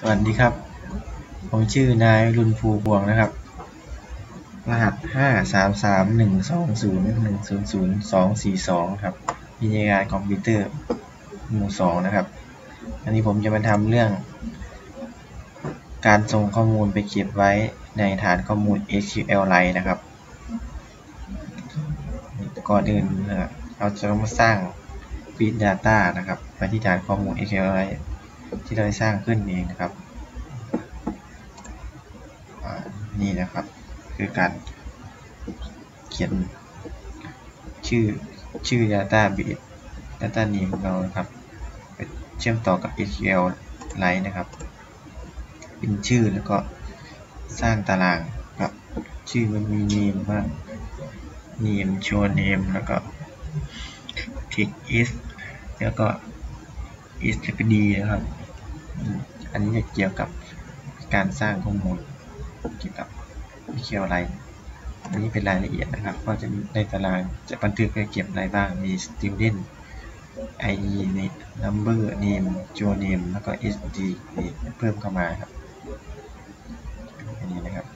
สวัสดีครับ ผมชื่อนายรุนภูบวงนะครับ รหัสห้าสามสามหนึ่งสองศูนย์หนึ่งศูนย์ศูนย์สองสี่สองครับวิทยากาคอมพิวเตอร์หมู่สองนะครับ อันนี้ผมจะมาทำเรื่อง การส่งข้อมูลไปเก็บไว้ในฐานข้อมูล SQLite นะครับ ก่อนอื่นนะครับเราจะมาสร้าง Big Data นะครับ ไปที่ฐานข้อมูล SQLite ที่เราได้สร้างขึ้นเองนะครับนี่นะครับ คือการเขียนชื่อชื่อ database data name ของเรานะครับไปเชื่อมต่อกับ SQLite นะครับ เป็นชื่อแล้วก็สร้างตารางกับ ชื่อมันมี name บ้าง name show name แล้วก็ tick is แล้วก็ is จะเป็น d นะครับ อันนี้จะเกี่ยวกับการสร้างข้อมูลเกี่ยวกับวิเคียวอะไร อันนี้เป็นรายละเอียดนะครับ ก็จะมีในตารางจะบันทึกเก็บอะไรบ้าง มี student id number name job name แล้วก็ sd เพิ่มเข้ามาครับ อันนี้นะครับ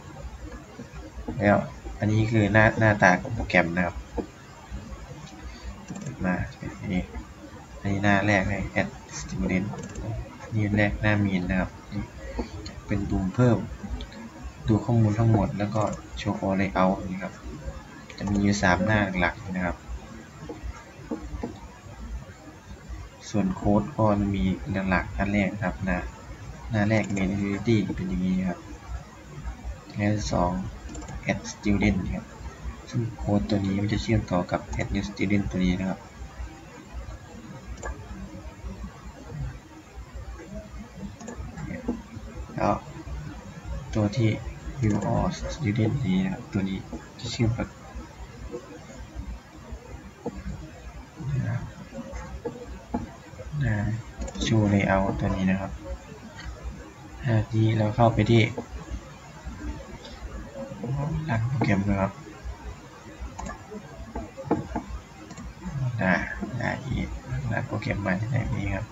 แล้วอันนี้คือหน้าหน้าตาของโปรแกรมนะครับ มาอันนี้อันนี้หน้าแรกให้ add student นี่แรกหน้ามีนนะครับ เป็นปุ่มเพิ่ม ดูข้อมูลทั้งหมดแล้วก็โชว์ all layout นี่ครับ จะมีอยู่สามหน้าหลักนะครับ ส่วนโค้ดก็มีหลักๆอันแรกครับหน้าหน้าแรก main activity เป็นอย่างนี้ครับและสอง add student ครับซึ่งโค้ดตัวนี้มันจะเชื่อมต่อกับ add new student ตัวนี้นะครับ แล้ว ตัวที่ view all student นี้นะครับตัวนี้จะเชื่อมกับนะ show layout ตัวนี้นะครับทีเราเข้าไปที่รันโปรแกรมนะครับนะนะอีกรันโปรแกรมมาที่ไหนนี้ครับ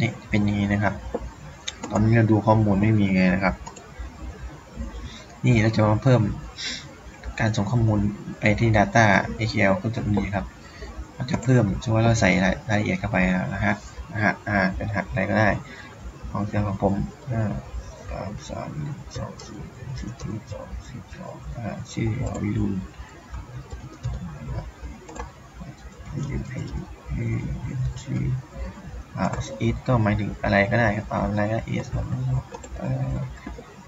นี่เป็นอย่างนี้นะครับ ตอนนี้เราดูข้อมูลไม่มีไงนะครับ นี่เราจะมาเพิ่มการส่งข้อมูลไปที่ Data SQL ก็จะมีครับเราจะเพิ่มสมมติว่าเราใส่รายละเอียดเข้าไปรหัสรหัสอ่าเป็นรหัสอะไรก็ได้ ของเครื่องของผมห้าสามสามสองสี่สิบสองสิบสองอ่าชื่อวิรุณชื่ออ่า is ก็หมายถึงอะไรก็ได้ครับอะไรก็ is ครับ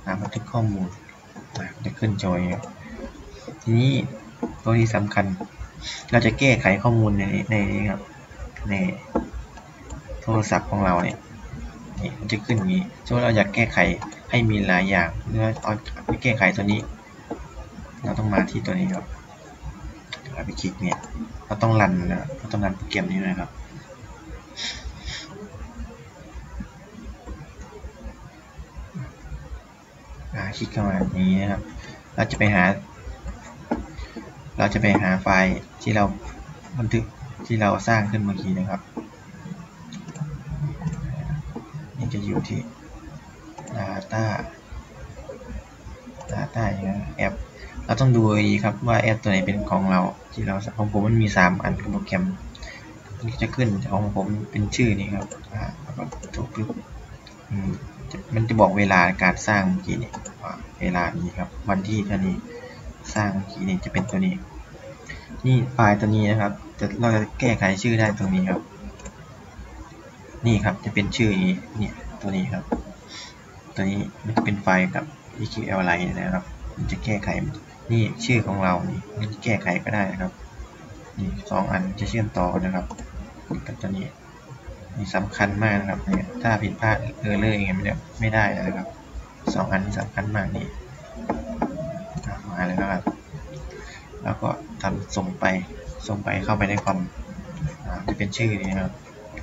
อ่าบันทึกข้อมูลจะขึ้นจอยทีนี้ตัวที่สำคัญ เราจะแก้ไขข้อมูลในในนี้ครับในโทรศัพท์ของเราเนี่ยนี่มันจะขึ้นอย่างนี้ถ้าเราอยากแก้ไขให้มีหลายอย่างเมื่อเอาไปแก้ไขตัวนี้ เราต้องมาที่ตัวนี้ครับเราไปคลิกเนี่ย เราต้องรันนะเราต้องรันโปรแกรมนี้นะครับ คลิกเข้ามาอย่างนี้นะครับ เราจะไปหา เราจะไปหาไฟล์ที่เราบันทึกที่เราสร้างขึ้นเมื่อกี้นะครับนี่จะอยู่ที่ data data อย่างนี้แอปเราต้องดูดีครับว่าแอปตัวไหนเป็นของเราที่เราของผมมันมี 3 อันโปรแกรมนี่จะขึ้นของผมเป็นชื่อนี้ครับแล้วก็ถูกปุ๊บ มันจะบอกเวลาการสร้างเมื่อกี้นี่เวลานี้ครับ วันที่เท่านี้สร้างเมื่อกี้นี่จะเป็นตัวนี้ นี่ไฟล์ตัวนี้นะครับจะเราจะแก้ไขชื่อได้ตรงนี้ครับ นี่ครับจะเป็นชื่อนี้นี่ตัวนี้ครับ ตัวนี้มันจะเป็นไฟล์กับ SQLite นะครับ มันจะแก้ไขนี่ชื่อของเรานี่มันจะแก้ไขก็ได้นะครับนี่สองอันจะเชื่อมต่อนะครับกับตัวนี้ สำคัญมากนะครับเนี่ยถ้าผิดพลาดเออเลยอย่างเงี้ยไม่ได้นะครับสองอันสำคัญมากนี่มาเลยนะครับ แล้วก็ทำส่งไปส่งไปเข้าไปในคอมจะเป็นชื่อนี้นะครับ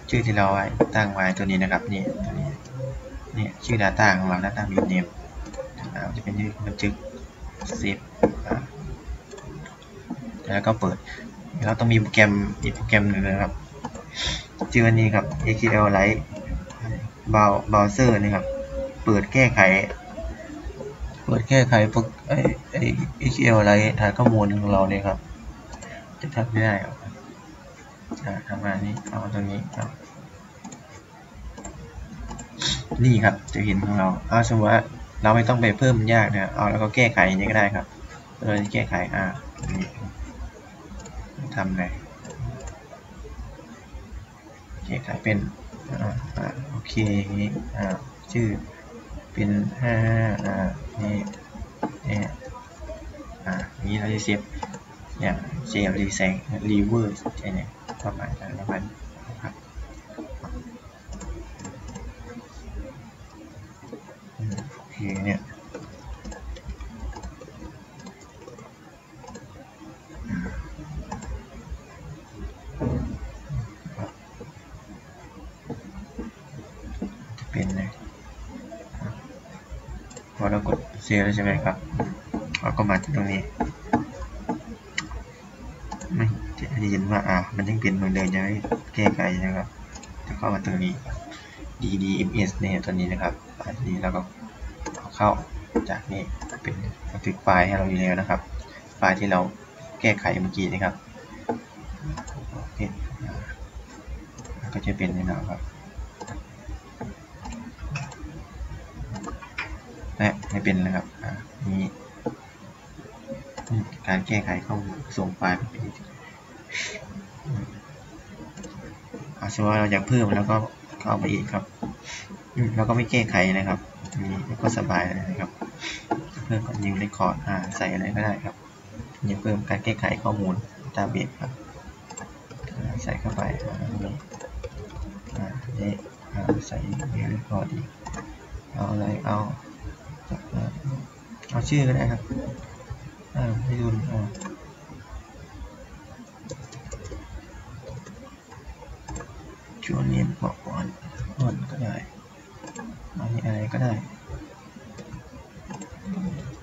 ชื่อที่เราไว้ตั้งไว้ตัวนี้นะครับนี่ตัวนี้นี่ชื่อ Data ของเรา Data b i t name จะเป็นชื่อบันทึก save แล้วก็เปิด เราต้องมีโปรแกรมอีกโปรแกรมหนึ่งนะครับ ชื่ออันนี้ครับ SQLite Browser นะครับ เปิดแก้ไข เปิดแก้ไขโปรไอไอ SQLite ฐานข้อมูลของเราเนี่ยครับ จะทำไม่ได้ครับทำงานนี้เอาตรงนี้ครับ นี่ครับจะเห็นของเราเอาสมมติว่าเราไม่ต้องไปเพิ่มยากนะเอาแล้วก็แก้ไขอย่างนี้ก็ได้ครับเราจะแก้ไขอ่าทำเลย แก้ไขเป็นอ่าโอเคอ่าชื่อเป็นห้าอ่านี่เนี่ยอ่านี้เราจะเซฟอย่างเซฟรีแซงรีเวอร์สใช่ไหมประมาณนั้นประมาณครับโอเคเนี่ยเป็นเลยพ อเรากดเซฟแล้วใช่ไหมครับเราก็มาที่ตรงนี้ ไม่จะได้ยินว่าอ่ามันยังเป็นเหมือนเดิมยังไม่แก้ไขนะครับจะเข้ามาตรงนี้ ddms เนี่ยตัวนี้นะครับอันนี้เราก็เอาเข้าจากนี้เป็นบันทึกไฟล์ให้เราอยู่แล้วนะครับ ไฟล์ที่เราแก้ไขเมื่อกี้นะครับโอเคก็จะเป็นนี่นะครับ และไม่เป็นนะครับนี้การแก้ไขข้อมูลส่งไฟล์ไปเป็นอาสมมติว่าเราอยากเพิ่มแล้วก็เข้าไปอีกครับแล้วก็ไม่แก้ไขนะครับนี่ก็สบายเลยนะครับ เพิ่มกับ new record อ่าใส่อะไรก็ได้ครับนี่เพิ่มการแก้ไขข้อมูลตาเบสครับใส่เข้าไปอ่านี่อ่านี่อ่าใส่ new record อีกเอาอะไรเอา ชื่อก็ได้ครับอ่าให้ดูอ่าชวนเรียนบอกก่อนก่อนก็ได้อันนี้อะไรก็ได้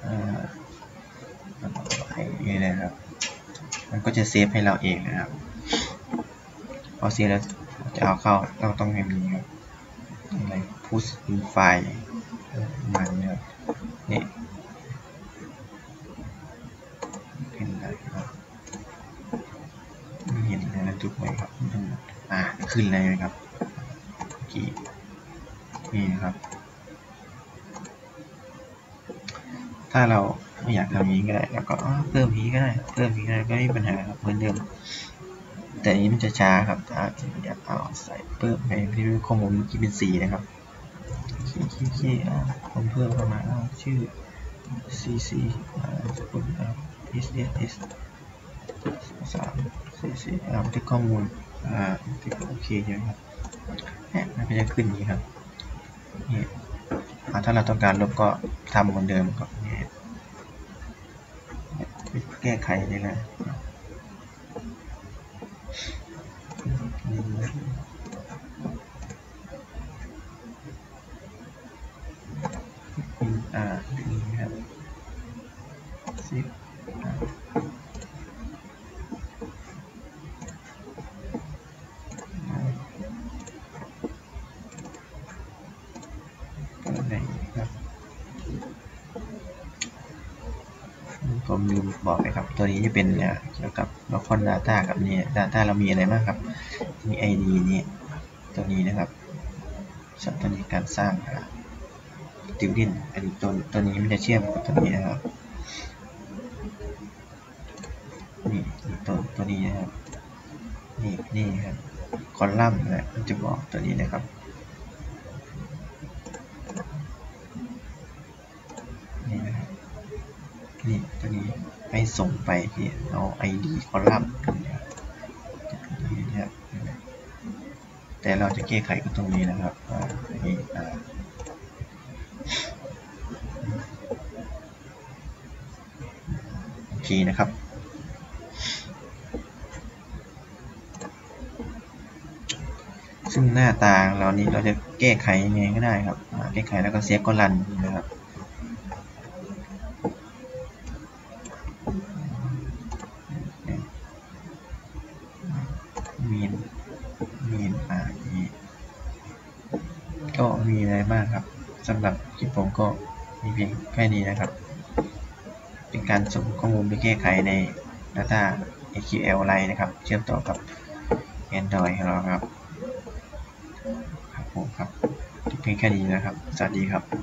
อ่าไปนี่เลยครับ มันก็จะเซฟให้เราเองนะครับ พอเซฟแล้วจะเอาเข้าเราต้องให้มีครับอะไร push in file มันเนี่ยเห็นอะไรครับไม่เห็นเลยนะทุกคนครับอ่า ขึ้นเลยนะครับกี่นี่นะครับ ถ้าเราไม่อยากทำนี้ก็ได้แล้วก็เพิ่มนี้ก็ได้เพิ่มนี้ก็ได้ก็ไม่มีปัญหาครับเหมือนเดิมแต่นี้มันจะช้าครับถ้าอยากเอาใส่เพิ่มไปที่ข้อมูลเมื่อกี้เป็นสีนะครับขี้ขี้ขี้อ่าผมเพิ่มเข้ามาเอาชื่อ cc อ่าสกุลอ่า s s s สาม cc อ่าทึกข้อมูล อ่าบันทึกโอเคใช่ไหมครับเนี่ยมันก็จะขึ้นนี้ครับนี่ถ้าเราต้องการลบก็ทำเหมือนเดิมครับนี่แก้ไขเลยนะนี่ครับสิบ ผมลืมบอกเลยครับ ตัวนี้จะเป็นเนี่ยเกี่ยวกับละคร Data กับนี่ย Data เรามีอะไรบ้างครับมี ID นี่ตัวนี้นะครับสับตัวนี้การสร้างติวดินอันตัวตัวนี้มันจะเชื่อมกับตัวนี้นะครับนี่ตัวตัวนี้นะครับนี่นี่ครับคอลัมน์นะมันจะบอกตัวนี้นะครับ นี่นะครับ นี่ ตัวนี้ให้ส่งไปที่เอา ID คอลัมน์นะครับแต่เราจะแก้ไขตรงนี้นะครับอันนี้โอเคนะครับซึ่งหน้าตาเรานี้เราจะแก้ไขยังไงก็ได้ครับ แก้ไขแล้วก็เซฟก็รันนะครับ มีนมีนอ่านี่ ก็มีอะไรมากครับสำหรับคลิปผมก็มีเพียงแค่นี้นะครับ เป็นการส่งข้อมูลไปแก้ไขใน Data SQLite นะครับ เชื่อมต่อกับ Android ของเราครับ ครับผมครับเพียงแค่นี้นะครับ สวัสดีครับ